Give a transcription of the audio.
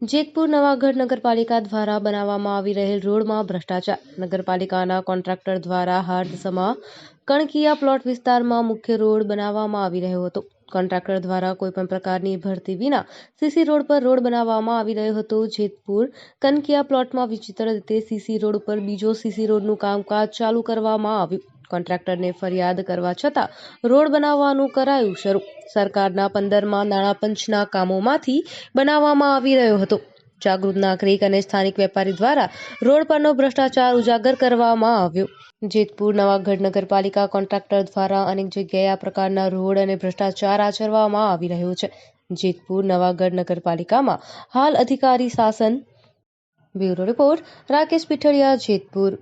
જેતપુર નવાગઢ નગરપાલિકા દ્વારા બનાવવામાં આવી રહેલ રોડમાં ભ્રષ્ટાચાર. નગરપાલિકાના કોન્ટ્રાક્ટર દ્વારા હાર્દસમા કણકિયા પ્લોટ વિસ્તારમાં મુખ્ય રોડ બનાવવામાં આવી રહ્યો હતો. કોન્ટ્રાક્ટર દ્વારા કોઈપણ પ્રકારની ભરતી વિના સીસી રોડ પર રોડ બનાવવામાં આવી રહ્યો હતો. જેતપુર કનકિયા પ્લોટમાં વિચિત્ર રીતે સીસી રોડ ઉપર બીજો સીસી રોડનું કામકાજ ચાલુ કરવામાં આવ્યું. કોન્ટ્રાક્ટરને ફરિયાદ કરવા છતાં રોડ બનાવવાનું કરાયું શરૂ. સરકારના પંદરમાં નાણાં પંચના કામોમાંથી બનાવવામાં આવી રહ્યો હતો. જાગૃત નાગરિક અને સ્થાનિક વેપારી દ્વારા રોડ પરનો ભ્રષ્ટાચાર ઉજાગર કરવામાં આવ્યો. જેતપુર નવાગઢ નગરપાલિકા કોન્ટ્રાક્ટર દ્વારા અનેક જગ્યાએ આ પ્રકારના રોડ અને ભ્રષ્ટાચાર આચરવામાં આવી રહ્યો છે. જેતપુર નવાગઢ નગરપાલિકામાં હાલ અધિકારી શાસન. Bureau report, Rakesh Pithadiya, Jetpur.